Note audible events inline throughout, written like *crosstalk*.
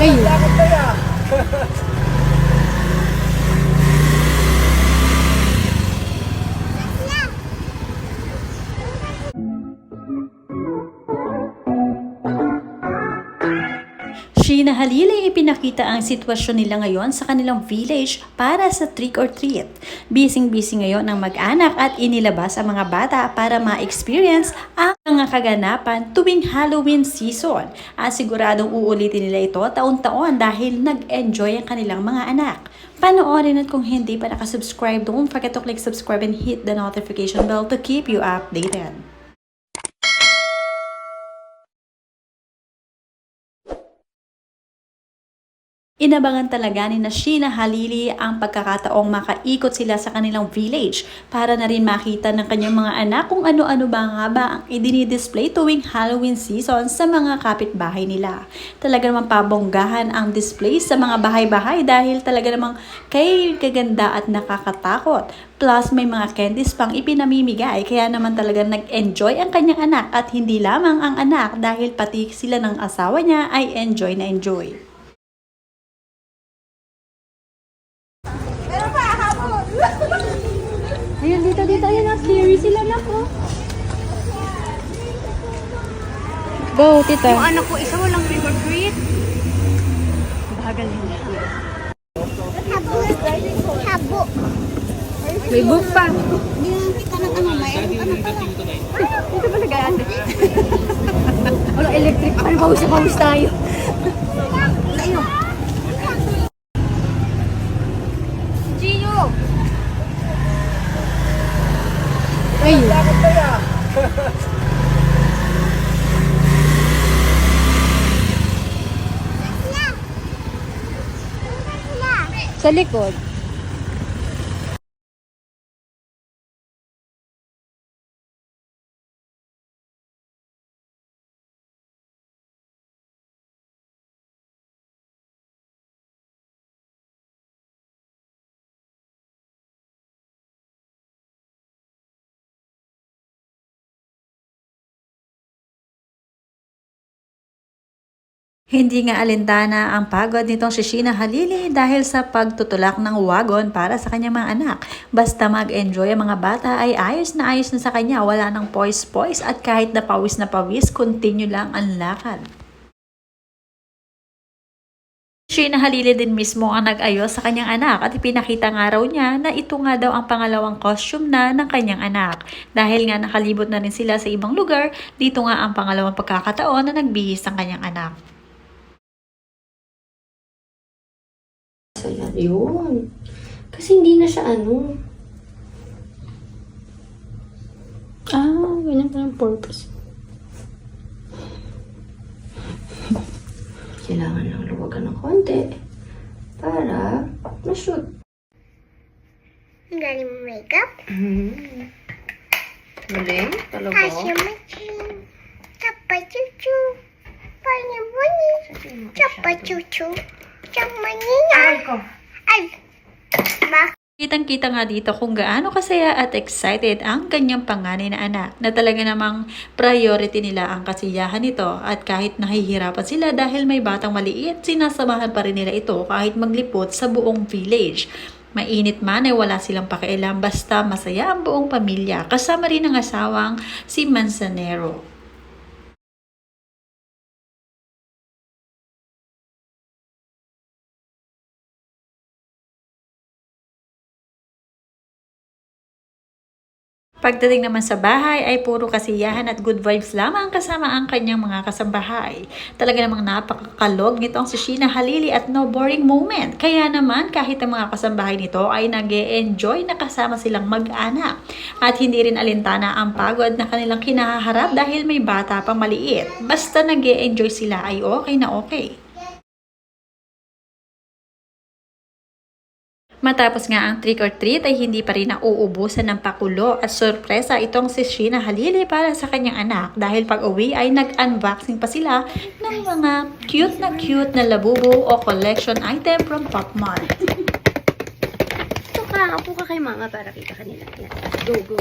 Ay, Sheena Halili ipinakita ang sitwasyon nila ngayon sa kanilang village para sa trick or treat. Bising-busy ngayon ang mag-anak at inilabas ang mga bata para ma-experience ang mga kaganapan tuwing Halloween season. At siguradong uulitin nila ito taon-taon dahil nag-enjoy ang kanilang mga anak. Panoorin at kung hindi pa nakasubscribe, don't forget to click subscribe and hit the notification bell to keep you updated. Inabangan talaga ni na Sheena Halili ang pagkakataong makaikot sila sa kanilang village para na rin makita ng kanyang mga anak kung ano-ano ba nga ba ang idinidisplay tuwing Halloween season sa mga kapitbahay nila. Talaga namang pabonggahan ang display sa mga bahay-bahay dahil talaga namang kay kaganda at nakakatakot. Plus may mga candies pang ipinamimigay kaya naman talaga nag-enjoy ang kanyang anak at hindi lamang ang anak dahil pati sila ng asawa niya ay enjoy na enjoy. ayun dito, dito, ayun na, scary sila na po. Go, tita. Yung anak ko, isa walang trick or treat. Bagal nila. Habo. May book pa. Hindi na kita ng ano, mayroon ka na pala. Dito ba nag-aante? Wala electric pa. Pawis na pawis tayo. Sa likod. Hindi nga alintana ang pagod nitong si Sheena Halili dahil sa pagtutulak ng wagon para sa kanyang mga anak. Basta mag-enjoy ang mga bata ay ayos na ayos na sa kanya, wala nang poise-poise at kahit na pawis na pawis, continue lang ang lakad. Sheena Halili din mismo ang nag-ayos sa kanyang anak at ipinakita nga raw niya na ito nga daw ang pangalawang costume na ng kanyang anak. Dahil nga nakalibot na rin sila sa ibang lugar, dito nga ang pangalawang pagkakataon na nagbihis ang kanyang anak. Saya yun. Kasi hindi na siya ano. Ah, ganyan pa ng purpose. Kailangan lang luwagan ng konti para ma-shoot. Ang galing mo makeup. Mm-hmm. Galing? Talaga? Asya machin. Chapa chuchu. Panya bunyi. Chapa chuchu. Aray ko. Ay. Bak. Kitang-kita nga dito kung gaano kasaya at excited ang kanyang panganay na anak na talaga namang priority nila ang kasiyahan nito at kahit nahihirapan sila dahil may batang maliit, sinasamahan pa rin nila ito kahit maglipot sa buong village. Mainit man ay wala silang pakialam basta masaya ang buong pamilya kasama rin ang asawang si Manzanero. Pagdating naman sa bahay ay puro kasiyahan at good vibes lamang kasama ang kanyang mga kasambahay. Talaga namang napakakalog nitong si Sheena Halili at no boring moment. Kaya naman kahit ang mga kasambahay nito ay nag enjoy na kasama silang mag-anak. At hindi rin alintana ang pagod na kanilang kinaharap dahil may bata pang maliit. Basta nag enjoy sila ay okay na okay. Matapos nga ang trick or treat ay hindi pa rin nauubusan ng pakulo at sorpresa itong si Sheena Halili para sa kanyang anak dahil pag uwi ay nag-unboxing pa sila ng mga cute na cute na labubo o collection item from Pop Mart. Ito ka, apo ka kay mama para kita kanila. Yan. Go, go.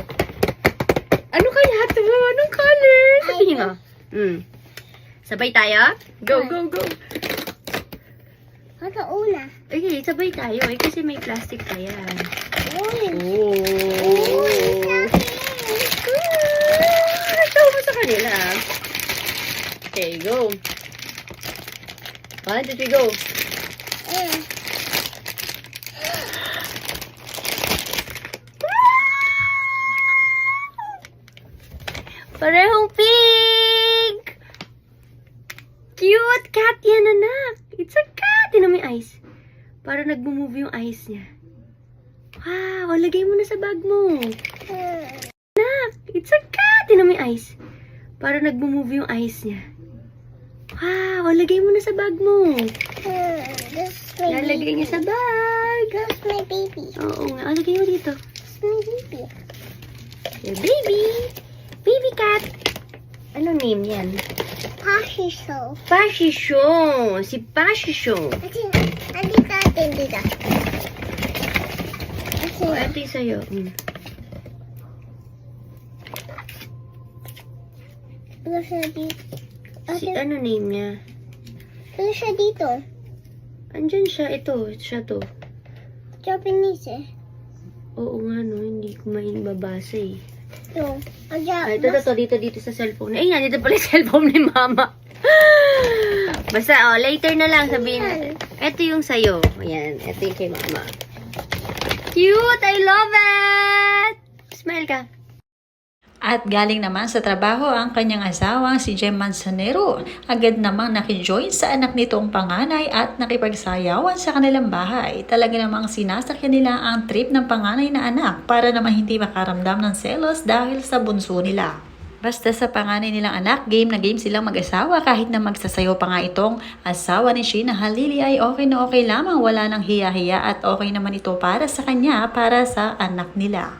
Ano kaya ito? Anong color? Sabihin mo. Hmm. Sabay tayo? Go, go, go. Ako una. Okay, sabay tayo eh kasi may plastic pa yan. Uy. Oh! Show mo sa kanila. Okay, go. One, two, three, go. Eh. Parehong pink! Cute cat yan, anak. It's a. Tinan mo yung eyes. Para nagmo-move yung eyes niya. Wow, lagay mo na sa bag mo. Anak, it's a cat. Tinan mo yung eyes. Para nagmo-move yung eyes niya. Wow, lagay mo na sa bag mo. My Lalagay baby. niya sa bag. This is my baby. Oo nga, oh, lagay mo dito. This is my baby. Your baby. Baby cat. Ano name yan? Pashisho. Pashisho. Si Pashisho. Ati, ati natin dito. Ati, O, ito yung sa'yo. Mm. ano siya dito? Si, ano name niya? ano siya dito? Andyan siya. Ito. Siya to. Japanese eh. Oo nga no. Hindi ko maibabasa eh. Ito. Ah, ito, ito, ito. Dito, dito sa cellphone. Eh, yan. Dito pala yung *laughs* cellphone ni mama. Basta, oh, later na lang sabihin na. Ito yung sa'yo. Ayan. Ito yung kay mama. Cute! I love it! Smile ka. At galing naman sa trabaho ang kanyang asawang si Jem Manzanero. Agad namang nakijoin sa anak nitong panganay at nakipagsayawan sa kanilang bahay. Talaga namang sinasakyan nila ang trip ng panganay na anak para naman hindi makaramdam ng selos dahil sa bunso nila. Basta sa panganay nilang anak, game na game silang mag-asawa kahit na magsasayaw pa nga itong asawa ni Sheena Halili ay okay na okay lamang, wala nang hiya-hiya at okay naman ito para sa kanya, para sa anak nila.